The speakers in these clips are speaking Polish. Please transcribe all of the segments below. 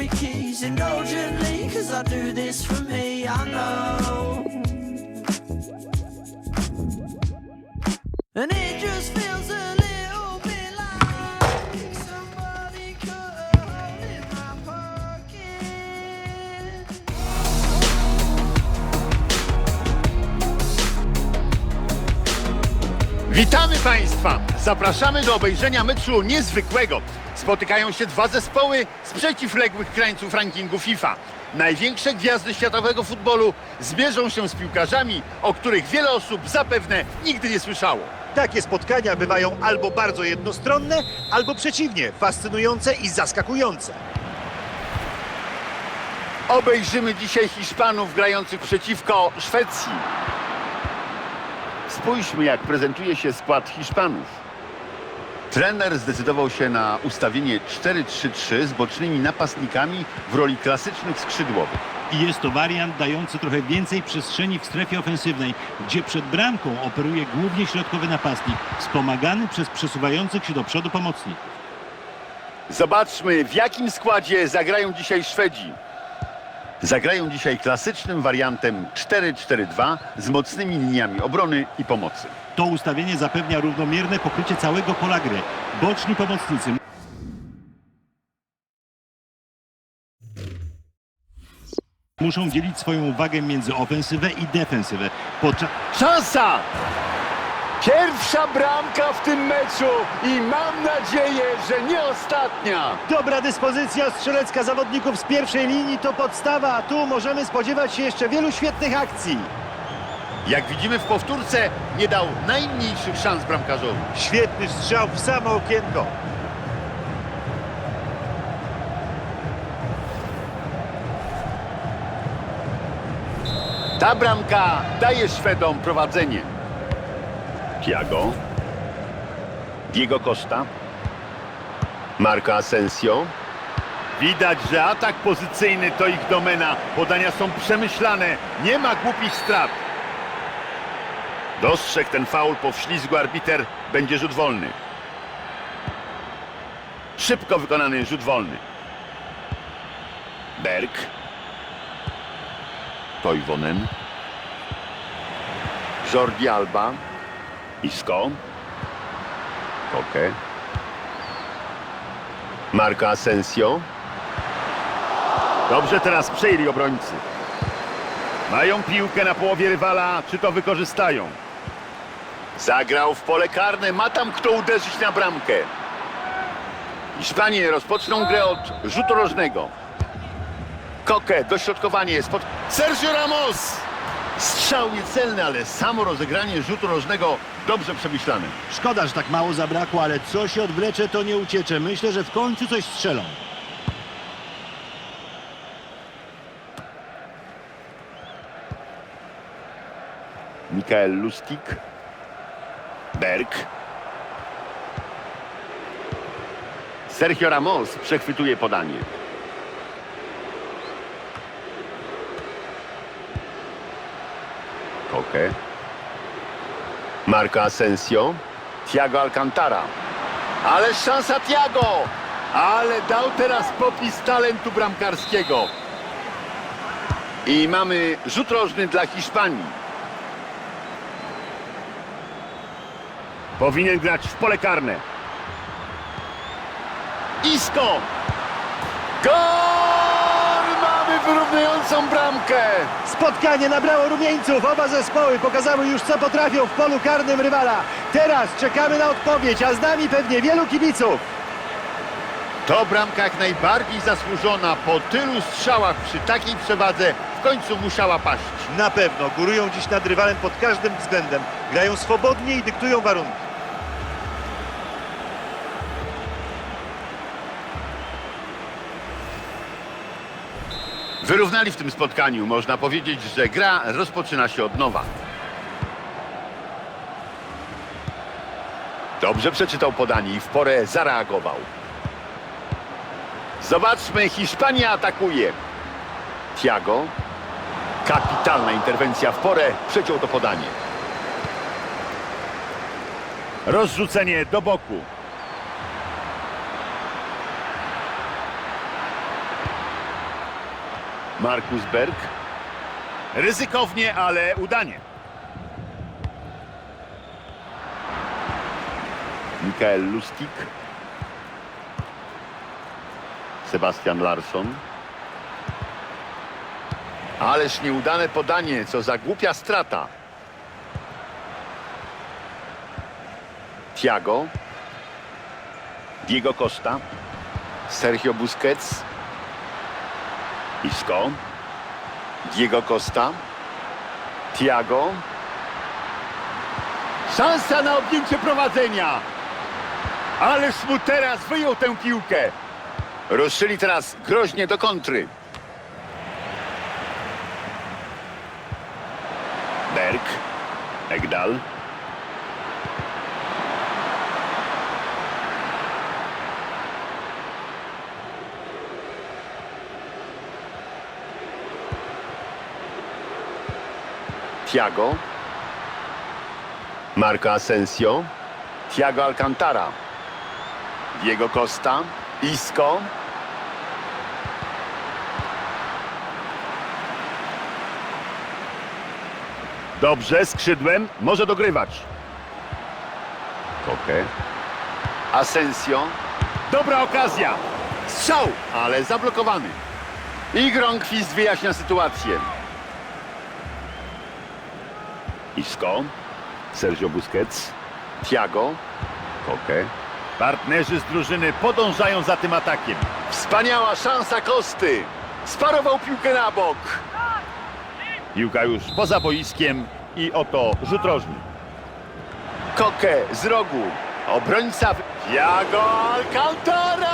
every keys indulgently, cause I do this for me, I know. And it just feels a little bit like somebody cut a hole in my pocket. Witamy Państwa! Zapraszamy do obejrzenia meczu niezwykłego. Spotykają się dwa zespoły z przeciwległych krańców rankingu FIFA. Największe gwiazdy światowego futbolu zmierzą się z piłkarzami, o których wiele osób zapewne nigdy nie słyszało. Takie spotkania bywają albo bardzo jednostronne, albo przeciwnie, fascynujące i zaskakujące. Obejrzymy dzisiaj Hiszpanów grających przeciwko Szwecji. Spójrzmy, jak prezentuje się skład Hiszpanów. Trener zdecydował się na ustawienie 4-3-3 z bocznymi napastnikami w roli klasycznych skrzydłowych. I jest to wariant dający trochę więcej przestrzeni w strefie ofensywnej, gdzie przed bramką operuje głównie środkowy napastnik, wspomagany przez przesuwających się do przodu pomocników. Zobaczmy, w jakim składzie zagrają dzisiaj Szwedzi. Zagrają dzisiaj klasycznym wariantem 4-4-2 z mocnymi liniami obrony i pomocy. To ustawienie zapewnia równomierne pokrycie całego pola gry. Boczni pomocnicy muszą dzielić swoją uwagę między ofensywę i defensywę. Podczas Szansa! Pierwsza bramka w tym meczu i mam nadzieję, że nie ostatnia. Dobra dyspozycja strzelecka zawodników z pierwszej linii to podstawa, a tu możemy spodziewać się jeszcze wielu świetnych akcji. Jak widzimy w powtórce, nie dał najmniejszych szans bramkarzowi. Świetny strzał w samo okienko. Ta bramka daje Szwedom prowadzenie. Thiago. Diego Costa. Marco Asensio. Widać, że atak pozycyjny to ich domena. Podania są przemyślane. Nie ma głupich strat. Dostrzegł ten faul po wślizgu arbiter. Będzie rzut wolny. Szybko wykonany rzut wolny. Berg. Toivonen. Jordi Alba. Isco. Koke. Marco Asensio. Dobrze teraz przejęli obrońcy. Mają piłkę na połowie rywala. Czy to wykorzystają? Zagrał w pole karne. Ma tam kto uderzyć na bramkę. Hiszpanie rozpoczną grę od rzutu rożnego. Koke, dośrodkowanie spod... Sergio Ramos! Strzał niecelny, ale samo rozegranie rzutu rożnego dobrze przemyślane. Szkoda, że tak mało zabrakło, ale co się odwlecze, to nie uciecze. Myślę, że w końcu coś strzelą. Mikael Lustig. Berg. Sergio Ramos przechwytuje podanie. Koke. Marco Asensio. Thiago Alcantara. Ale szansa Thiago! Ale dał teraz popis talentu bramkarskiego. I mamy rzut rożny dla Hiszpanii. Powinien grać w pole karne. Isco! Gol! Mamy wyrównującą bramkę! Spotkanie nabrało rumieńców. Oba zespoły pokazały już co potrafią w polu karnym rywala. Teraz czekamy na odpowiedź, a z nami pewnie wielu kibiców. To bramka jak najbardziej zasłużona. Po tylu strzałach przy takiej przewadze w końcu musiała paść. Na pewno górują dziś nad rywalem pod każdym względem. Grają swobodnie i dyktują warunki. Wyrównali w tym spotkaniu. Można powiedzieć, że gra rozpoczyna się od nowa. Dobrze przeczytał podanie i w porę zareagował. Zobaczmy, Hiszpania atakuje. Thiago. Kapitalna interwencja w porę. Przeciął to podanie. Rozrzucenie do boku. Markus Berg. Ryzykownie, ale udanie. Mikael Lustig. Sebastian Larsson. Ależ nieudane podanie, co za głupia strata. Thiago. Diego Costa. Sergio Busquets. Isco. Diego Costa. Thiago. Szansa na objęcie prowadzenia. Ależ mu teraz wyjął tę piłkę. Ruszyli teraz groźnie do kontry. Berg. Egdal. Thiago. Marco Asensio. Thiago Alcantara. Diego Costa. Isco. Dobrze, skrzydłem. Może dogrywać. Koke. Asensio. Dobra okazja. Strzał, ale zablokowany. I Gronkwist wyjaśnia sytuację. Isco. Sergio Busquets. Thiago. Koke. Partnerzy z drużyny podążają za tym atakiem. Wspaniała szansa Kosty. Sparował piłkę na bok. Piłka już poza boiskiem i oto rzut rożny. Koke z rogu. Obrońca Thiago Alcantara!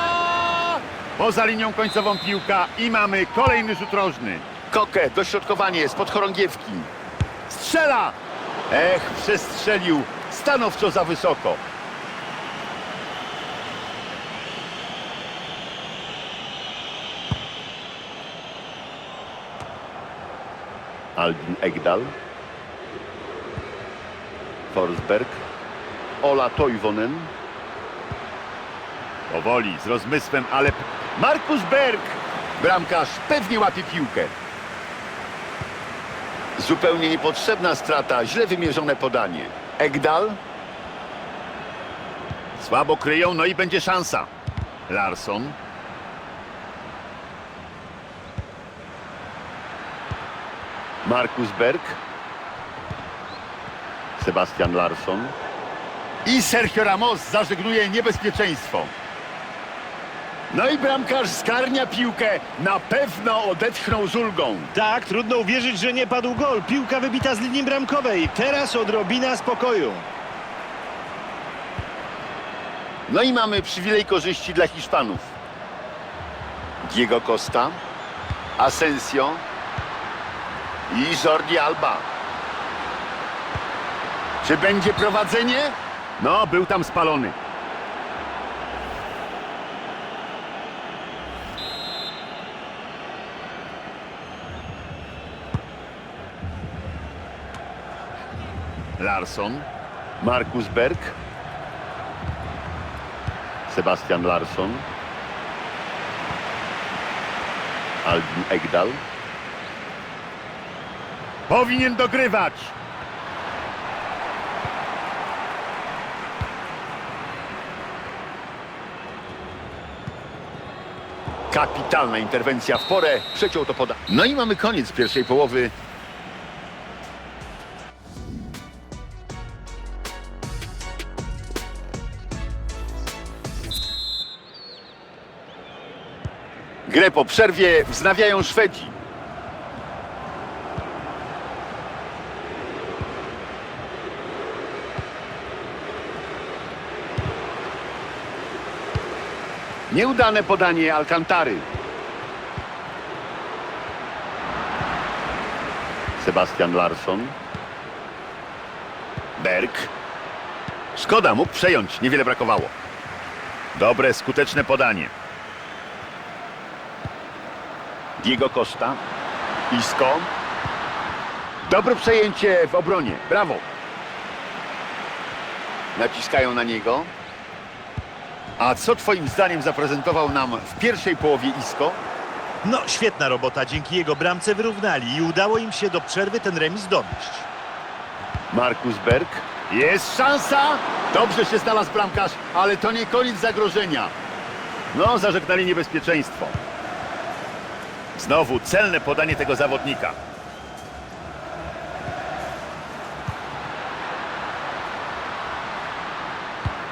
Poza linią końcową piłka i mamy kolejny rzut rożny. Koke, dośrodkowanie spod chorągiewki. Strzela! Ech, przestrzelił stanowczo za wysoko. Albin Egdal. Forsberg. Ola Toivonen. Powoli, z rozmysłem, ale... Markus Berg! Bramkarz pewnie łapie piłkę. Zupełnie niepotrzebna strata, źle wymierzone podanie. Egdal. Słabo kryją, no i będzie szansa. Larsson. Markus Berg. Sebastian Larsson. I Sergio Ramos zażegnuje niebezpieczeństwo. No i bramkarz skarnia piłkę. Na pewno odetchnął z ulgą. Tak, trudno uwierzyć, że nie padł gol. Piłka wybita z linii bramkowej. Teraz odrobina spokoju. No i mamy przywilej korzyści dla Hiszpanów. Diego Costa, Asensio i Jordi Alba. Czy będzie prowadzenie? No, był tam spalony. Larsson, Markus Berg, Sebastian Larsson. Albin Egdal. Powinien dogrywać. Kapitalna interwencja w porę. Przeciął to poda. No i mamy koniec pierwszej połowy. Po przerwie wznawiają Szwedzi. Nieudane podanie Alcantary. Sebastian Larsson. Berg. Szkoda, mógł przejąć, niewiele brakowało. Dobre, skuteczne podanie. Diego Costa. Isco. Dobre przejęcie w obronie. Brawo. Naciskają na niego. A co twoim zdaniem zaprezentował nam w pierwszej połowie Isco? No, świetna robota. Dzięki jego bramce wyrównali i udało im się do przerwy ten remis donieść. Markus Berg. Jest szansa! Dobrze się znalazł bramkarz, ale to nie koniec zagrożenia. No, zażegnali niebezpieczeństwo. Znowu celne podanie tego zawodnika.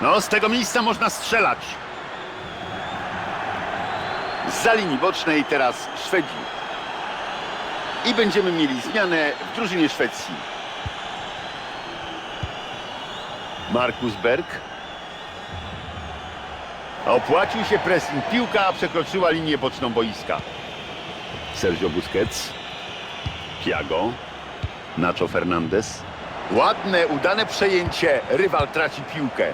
No, z tego miejsca można strzelać. Za linii bocznej teraz Szwedzi. I będziemy mieli zmianę w drużynie Szwecji. Markus Berg. Opłacił się pressing. Piłka przekroczyła linię boczną boiska. Sergio Busquets. Thiago. Nacho Fernandez. Ładne, udane przejęcie. Rywal traci piłkę.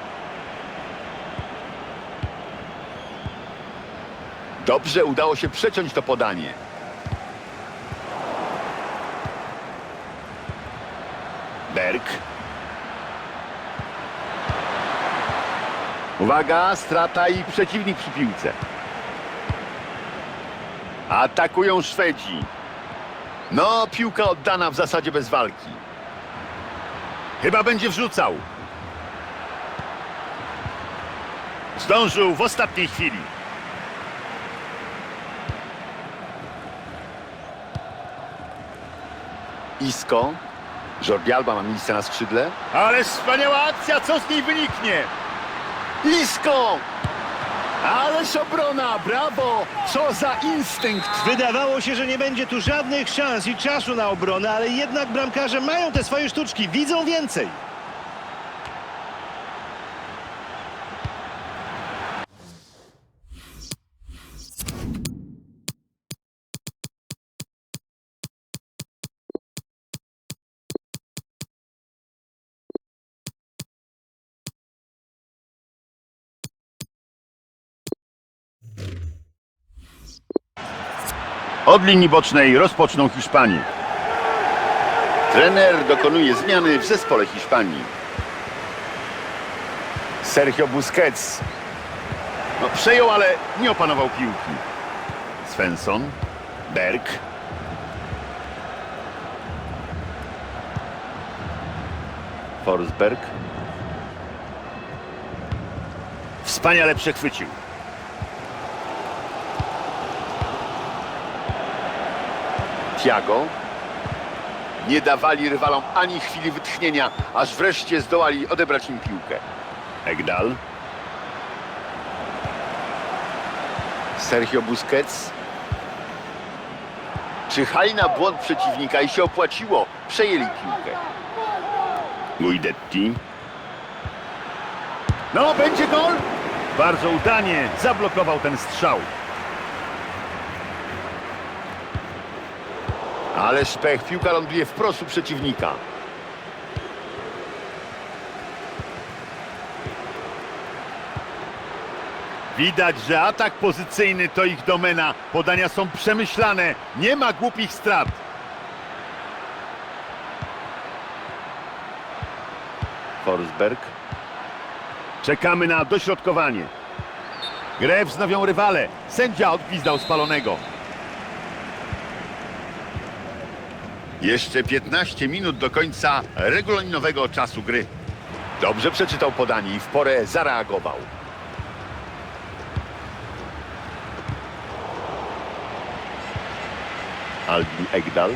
Dobrze udało się przeciąć to podanie. Berg. Uwaga, strata i przeciwnik przy piłce. Atakują Szwedzi. No, piłka oddana w zasadzie bez walki. Chyba będzie wrzucał. Zdążył w ostatniej chwili. Isko. Jordi Alba ma miejsce na skrzydle. Ale wspaniała akcja, co z niej wyniknie? Isko! Ależ obrona, brawo! Co za instynkt! Wydawało się, że nie będzie tu żadnych szans i czasu na obronę, ale jednak bramkarze mają te swoje sztuczki, widzą więcej. Od linii bocznej rozpoczną Hiszpanii. Trener dokonuje zmiany w zespole Hiszpanii. Sergio Busquets. No, przejął, ale nie opanował piłki. Svensson. Berg. Forsberg. Wspaniale przechwycił. Thiago. Nie dawali rywalom ani chwili wytchnienia, aż wreszcie zdołali odebrać im piłkę. Egdal. Sergio Busquets. Czyhali na błąd przeciwnika i się opłaciło. Przejęli piłkę. Guidetti. No, będzie gol! Bardzo udanie zablokował ten strzał. Ale szpech, piłka ląduje wprost u przeciwnika. Widać, że atak pozycyjny to ich domena. Podania są przemyślane. Nie ma głupich strat. Forsberg. Czekamy na dośrodkowanie. Grę wznowią rywale. Sędzia odpizdał spalonego. Jeszcze 15 minut do końca regulaminowego czasu gry. Dobrze przeczytał podanie i w porę zareagował. Albin Egdal.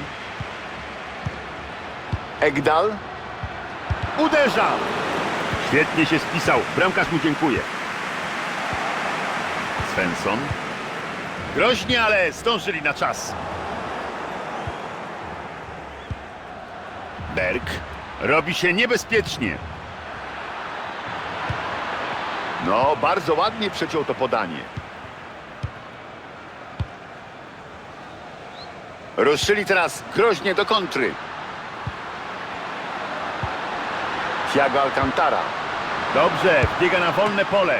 Egdal. Uderza! Świetnie się spisał. Bramkarz mu dziękuję. Svensson. Groźnie, ale zdążyli na czas. Berg. Robi się niebezpiecznie. No, bardzo ładnie przeciął to podanie. Ruszyli teraz groźnie do kontry. Thiago Alcantara. Dobrze, wbiega na wolne pole.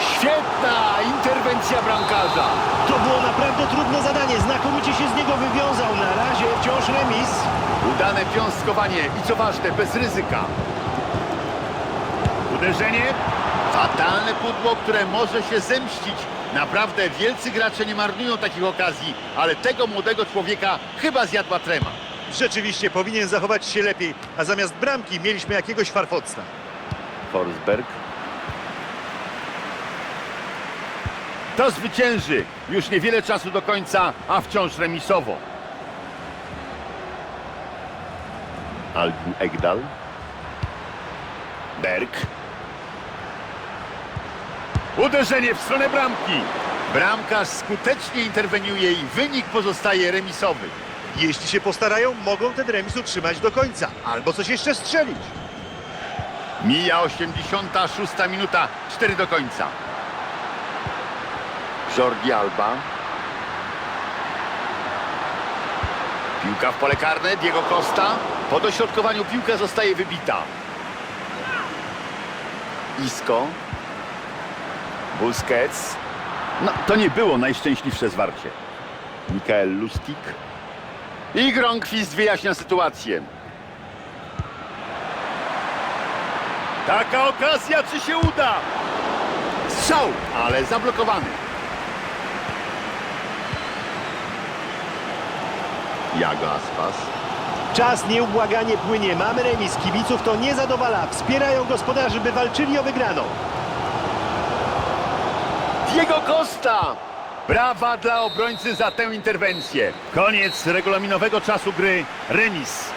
Świetna interwencja bramkarza. To było naprawdę trudne zadanie, znakomicie się z niego wywiązał. Wciąż remis. Udane piąstkowanie i co ważne, bez ryzyka. Uderzenie. Fatalne pudło, które może się zemścić Naprawdę wielcy gracze nie marnują takich okazji, ale tego młodego człowieka chyba zjadła trema. Rzeczywiście powinien zachować się lepiej, a zamiast bramki mieliśmy jakiegoś farfocna. Forsberg. To zwycięży. Już niewiele czasu do końca, a wciąż remisowo. Albin Egdal. Berg. Uderzenie w stronę bramki. Bramkarz skutecznie interweniuje i wynik pozostaje remisowy. Jeśli się postarają, mogą ten remis utrzymać do końca, albo coś jeszcze strzelić. Mija 86 minuta, 4 do końca. Jordi Alba. Piłka w pole karne, Diego Costa. Po dośrodkowaniu piłka zostaje wybita. Isco. Busquets. No, to nie było najszczęśliwsze zwarcie. Mikael Lustig. I Gronkwist wyjaśnia sytuację. Taka okazja, czy się uda? Strzał, ale zablokowany. Jago Aspas. Czas nieubłaganie płynie. Mamy remis. Kibiców to nie zadowala. Wspierają gospodarzy, by walczyli o wygraną. Diego Costa! Brawa dla obrońcy za tę interwencję. Koniec regulaminowego czasu gry. Remis.